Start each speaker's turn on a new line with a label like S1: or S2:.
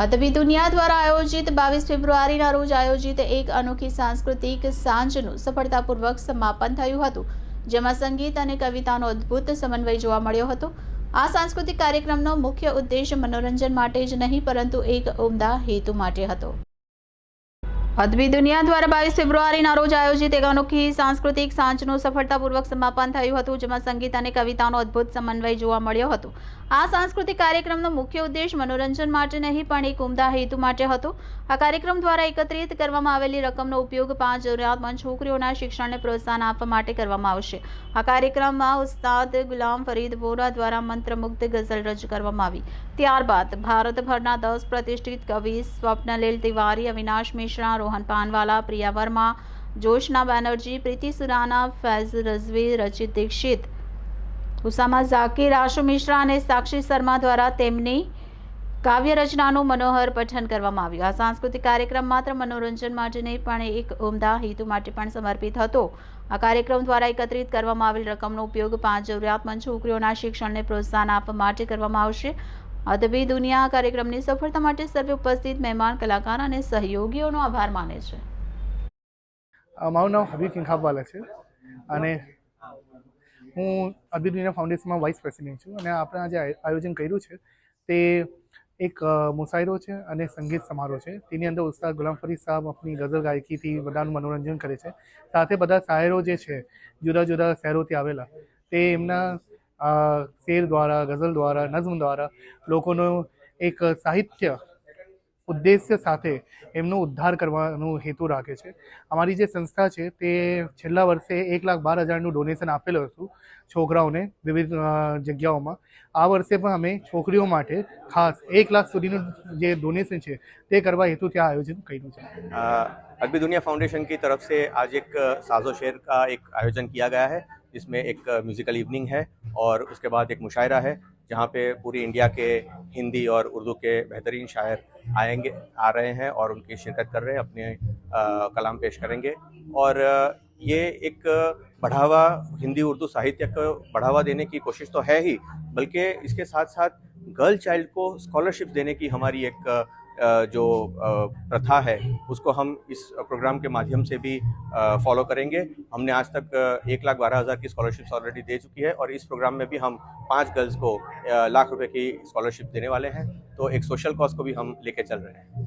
S1: અદબી દુનિયા દ્વારા આયોજિત બાવીસ ફેબ્રુઆરીના રોજ આયોજિત એક અનોખી સાંસ્કૃતિક સાંજનું સફળતાપૂર્વક સમાપન થયું હતું, જેમાં સંગીત અને કવિતાનો અદ્ભુત સમન્વય જોવા મળ્યો હતો. આ સાંસ્કૃતિક કાર્યક્રમનો મુખ્ય ઉદ્દેશ મનોરંજન માટે જ નહીં, પરંતુ એક ઉમદા હેતુ માટે હતો. અદબી દુનિયા દ્વારા બાવીસ ફેબ્રુઆરીના રોજ આયોજિત એક અનોખી સાંસ્કૃતિક સાંજનું સફળતાપૂર્વક સમાપન થયું હતું, જેમાં સંગીત અને કવિતાનો અદ્ભુત સમન્વય જોવા મળ્યો હતો. આ સાંસ્કૃતિક કાર્યક્રમનો મુખ્ય ઉદ્દેશ મનોરંજન માટે નહીં, પણ એક ઉમદા હેતુ માટે હતો. આ કાર્યક્રમ દ્વારા એકત્રિત કરવામાં આવેલી રકમનો ઉપયોગ પાંચ જરૂરિયાતમંદ છોકરીઓના શિક્ષણને પ્રોત્સાહન આપવા માટે કરવામાં આવશે. આ કાર્યક્રમમાં ઉસ્તાદ ગુલામ ફરીદ વોરા દ્વારા મંત્રમુગ્ધ ગઝલ રજૂ કરવામાં આવી. ત્યારબાદ ભારતભરના દસ પ્રતિષ્ઠિત કવિ સ્વપ્નલીલ તિવારી, અવિનાશ મિશ્રા રોહન પાનવાલા, પ્રિયા વર્મા, જોશના બેનર્જી, પ્રીતિ સુરાના, ફૈઝ રઝવી, રચિત દીક્ષિત. ઉસામા ઝાકીર આશુ મિશ્રા અને સાક્ષી શર્મા દ્વારા તેમની કાવ્ય રચનાનું મનોહર પઠન કરવામાં આવ્યું. આ સાંસ્કૃતિક કાર્યક્રમ માત્ર મનોરંજન માટે નહીં પણ એક ઉમદા હેતુ માટે પણ સમર્પિત હતો. આ કાર્યક્રમ દ્વારા એકત્રિત કરવામાં આવેલ રકમનો ઉપયોગ પાંચ જરૂરિયાતમંદ છોકરીઓના શિક્ષણને પ્રોત્સાહન આપવા માટે કરવામાં આવશે. અદબી દુનિયા કાર્યક્રમની સફળતા માટે સર્વે ઉપસ્થિત મહેમાન, કલાકાર અને સહયોગીઓનો આભાર માને છે.
S2: મારું નામ હબીબ કિંખાબવાલા છે અને હું અબીદુનિયા ફાઉન્ડેશનમાં વાઇસ પ્રેસિડેન્ટ છું અને આપણે આજે આયોજન કર્યું છે. તે એક મુસાયરો છે અને સંગીત સમારોહ છે. તેની અંદર ઉસ્તાદ ગુલામ ફરીદ સાહેબ આપણી ગઝલ ગાયકીથી બધાનું મનોરંજન કરે છે. સાથે બધા શાયરો જે છે, જુદા જુદા શહેરોથી આવેલા, તે એમના શેર દ્વારા ગઝલ દ્વારા નઝમ દ્વારા લોકોનો એક સાહિત્ય ઉદ્દેશ્ય સાથે એમનો ઉદ્ધાર કરવાનો હેતુ રાખે છે અમારી જે સંસ્થા છે તે છેલ્લા વર્ષે એક લાખ બાર હજારનું ડોનેશન આપેલું હતું છોકરાઓને વિવિધ અ, જગ્યાઓમાં આ વર્ષે પણ અમે છોકરીઓ માટે ખાસ એક લાખ સુધીનું જે ડોનેશન છે તે કરવા હેતુથી આ આયોજન કર્યું છે
S3: अ, अदबी दुनिया फाउंडेशन की तरफ से आज एक अ, साजो शेर का एक आयोजन किया गया है जिसमें एक अ, म्यूजिकल इवनिंग है और उसके बाद एक मुशायरा है जहाँ पे पूरी इंडिया के हिंदी और उर्दू के बेहतरीन शायर आएँगे आ रहे हैं और उनकी शिरकत कर रहे हैं अपने अ, कलाम पेश करेंगे। और ये एक बढ़ावा हिंदी उर्दू साहित्य को बढ़ावा देने की कोशिश तो है ही बल्कि इसके साथ साथ गर्ल चाइल्ड को स्कॉलरशिप देने की हमारी एक जो प्रथा है, उसको हम इस प्रोग्राम के माध्यम से भी फॉलो करेंगे। हमने आज तक एक लाख बारह हज़ार की स्कॉलरशिप्स ऑलरेडी दे चुकी है और इस प्रोग्राम में भी हम पाँच गर्ल्स को लाख रुपए की स्कॉलरशिप देने वाले हैं। तो एक सोशल कॉज को भी हम लेके चल रहे हैं।